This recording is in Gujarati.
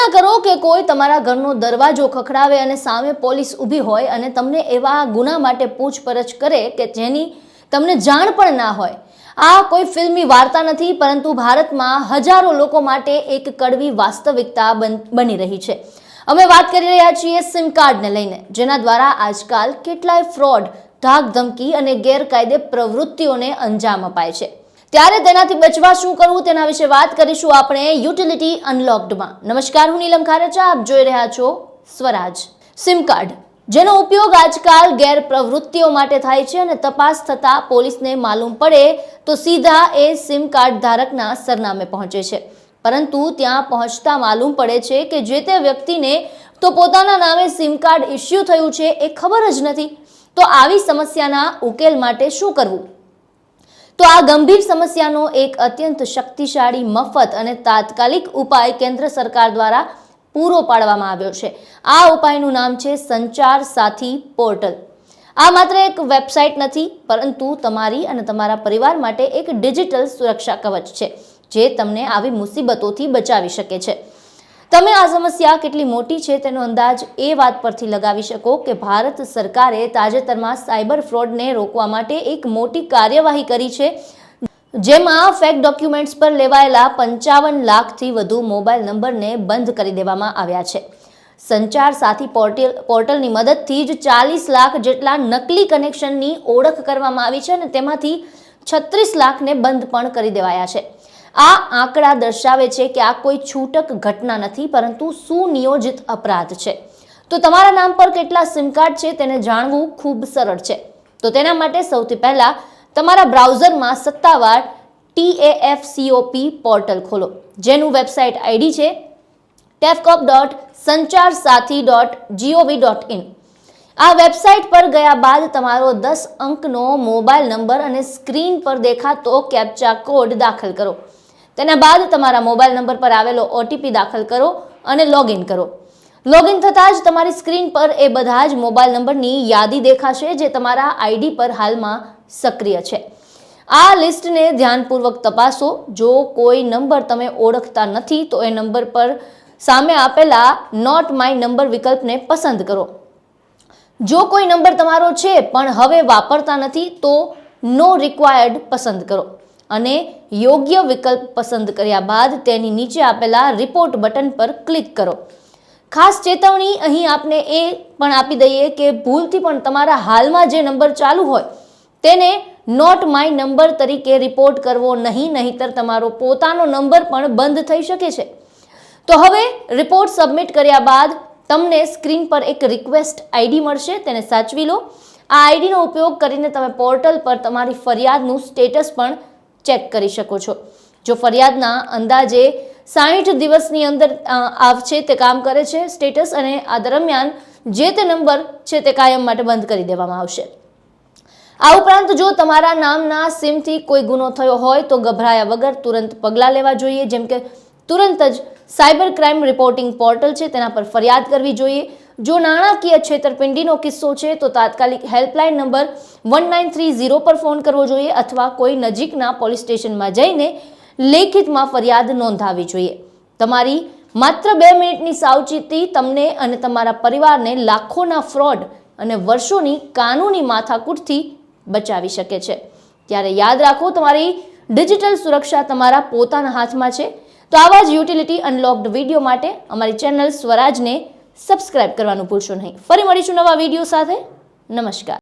કલ્પના કરો કે કોઈ તમારા ઘરનો દરવાજો ખખડાવે અને સામે પોલીસ ઊભી હોય અને તમને એવા ગુના માટે પૂછપરછ કરે કે જેની તમને જાણ પણ ના હોય. આ કોઈ ફિલ્મી વાર્તા નથી, પરંતુ ભારતમાં હજારો લોકો માટે એક કડવી વાસ્તવિકતા બન- રહી છે. અમે વાત કરી રહ્યા છીએ સિમ કાર્ડને લઈને, જેના દ્વારા આજકાલ કેટલાય ફ્રોડ ધાક ધમકી અને ગેરકાયદે પ્રવૃત્તિઓને અંજામ અપાય છે. ત્યારે તેનાથી બચવા શું કરવું તેના વિશે વાત કરીશું આપણે યુટિલિટી અનલોક્ડમાં. નમસ્કાર, હું નીલમ ખારેચા, આપ જોઈ રહ્યા છો સ્વરાજ સિમ કાર્ડ. જેનો ઉપયોગ આજકાલ ગેરપ્રવૃત્તિઓ માટે થાય છે અને તપાસ થતાં પોલીસને માલુમ પડે તો સીધા એ સિમ કાર્ડ ધારકના સરનામે પહોંચે છે. પરંતુ ત્યાં પહોંચતા માલુમ પડે છે કે જે તે વ્યક્તિને તો પોતાના નામે સિમ કાર્ડ ઇસ્યુ થયું છે એ ખબર જ નથી. તો આવી સમસ્યાના ઉકેલ માટે શું કરવું? તો આ ગંભીર સમસ્યાનો એક અત્યંત શક્તિશાળી મફત અને તાત્કાલિક ઉપાય કેન્દ્ર સરકાર દ્વારા પૂરો પાડવામાં આવ્યો છે. આ ઉપાયનું નામ છે સંચાર સાથી પોર્ટલ. આ માત્ર એક વેબસાઇટ નથી, પરંતુ તમારી અને તમારા પરિવાર માટે એક ડિજિટલ સુરક્ષા કવચ છે, જે તમને આવી મુસીબતોથી બચાવી શકે છે. તમે આ સમસ્યા કેટલી મોટી છે તેનો અંદાજ એ વાત પરથી લગાવી શકો કે ભારત સરકારે તાજેતરમાં સાયબર ફ્રોડને રોકવા માટે એક મોટી કાર્યવાહી કરી છે. જેમાં ફેક ડોક્યુમેન્ટ્સ પર લેવાયેલા પંચાવન લાખથી વધુ મોબાઈલ નંબરને બંધ કરી દેવામાં આવ્યા છે. સંચાર સાથી પોર્ટલ, પોર્ટલની મદદથી જ ચાલીસ લાખ જેટલા નકલી કનેક્શનની ઓળખ કરવામાં આવી છે અને તેમાંથી છત્રીસ લાખને બંધ પણ કરી દેવાયા છે. આ આંકડા દર્શાવે છે કે આ કોઈ છૂટક ઘટના નથી, પરંતુ સુનિયોજિત અપરાધ છે. તો તમારા નામ પર કેટલા સિમ કાર્ડ છે તેને જાણવું ખૂબ સરળ છે. તો તેના માટે સૌથી પહેલા તમારા બ્રાઉઝરમાં સત્તાવાર ટીએએફસીઓપી પોર્ટલ ખોલો, જેનું વેબસાઇટ આઈડી છે TAFCOP dot Sanchar Saathi dot GOV dot in આ વેબસાઇટ પર ગયા બાદ તમારો દસ અંકનો મોબાઈલ નંબર અને સ્ક્રીન પર દેખાતો કેપ્ચા કોડ દાખલ કરો. તેના બાદ તમારા મોબાઈલ નંબર પર આવેલો ઓટીપી દાખલ કરો અને લોગિન કરો. લોગિન થતાં જ તમારી સ્ક્રીન પર એ બધા જ મોબાઈલ નંબરની યાદી દેખાશે જે તમારા આઈડી પર હાલમાં સક્રિય છે. આ લિસ્ટને ધ્યાનપૂર્વક તપાસો. જો કોઈ નંબર તમે ઓળખતા નથી, તો એ નંબર પર સામે આપેલા નોટ માય નંબર વિકલ્પને પસંદ કરો. જો કોઈ નંબર તમારો છે, પણ હવે વાપરતા નથી, તો નો રિક્વાયર્ડ પસંદ કરો. અને યોગ્ય વિકલ્પ પસંદ કર્યા બાદ તેની નીચે આપેલા રિપોર્ટ બટન પર ક્લિક કરો. ખાસ ચેતવણી અહીં આપને એ પણ આપી દઈએ કે ભૂલથી પણ તમારા હાલમાં જે નંબર ચાલુ હોય, તેને નોટ માય નંબર તરીકે રિપોર્ટ કરવો નહીં, નહીતર તમારો પોતાનો નંબર પણ બંધ થઈ શકે છે. તો હવે રિપોર્ટ સબમિટ કર્યા બાદ તમને સ્ક્રીન પર એક રિક્વેસ્ટ આઈડી મળશે, તેને સાચવી લો. આ આઈડીનો ઉપયોગ કરીને તમે પોર્ટલ પર તમારી ફરિયાદનું સ્ટેટસ પણ ચેક કરી શકો છો. જો ફરિયાદના અંદાજે સાહીઠ દિવસની અંદર આવશે તે કામ કરે છે, સ્ટેટસ અને આ દરમિયાન જે તે નંબર છે તે કાયમ માટે બંધ કરી દેવામાં આવશે. આ ઉપરાંત જો તમારા નામના સિમથી કોઈ ગુનો થયો હોય તો ગભરાયા વગર તુરંત પગલાં લેવા જોઈએ. જેમ કે તુરંત જ સાયબર ક્રાઇમ રિપોર્ટિંગ પોર્ટલ છે તેના પર ફરિયાદ કરવી જોઈએ. જો નાણાકીય છેતરપિંડીનો કિસ્સો છે, તો તાત્કાલિક helpline number one nine three zero પર ફોન કરવો જોઈએ અથવા કોઈ નજીકના પોલીસ સ્ટેશનમાં જઈને લેખિતમાં ફરિયાદ નોંધાવવી જોઈએ. તમારી માત્ર બે મિનિટની સાવચેતી તમને અને તમારા પરિવારને લાખોના ફ્રોડ અને વર્ષોની કાનૂની માથાકૂટથી બચાવી શકે છે. ત્યારે યાદ રાખો, તમારી ડિજિટલ સુરક્ષા તમારા પોતાના હાથમાં છે. તો આવા જ યુટિલિટી અનલોક્ડ વીડિયો માટે અમારી ચેનલ સ્વરાજને સબસ્ક્રાઇબ કરવાનું ભૂલશો નહીં. ફરી મળીશું નવા વીડિયો સાથે. નમસ્કાર.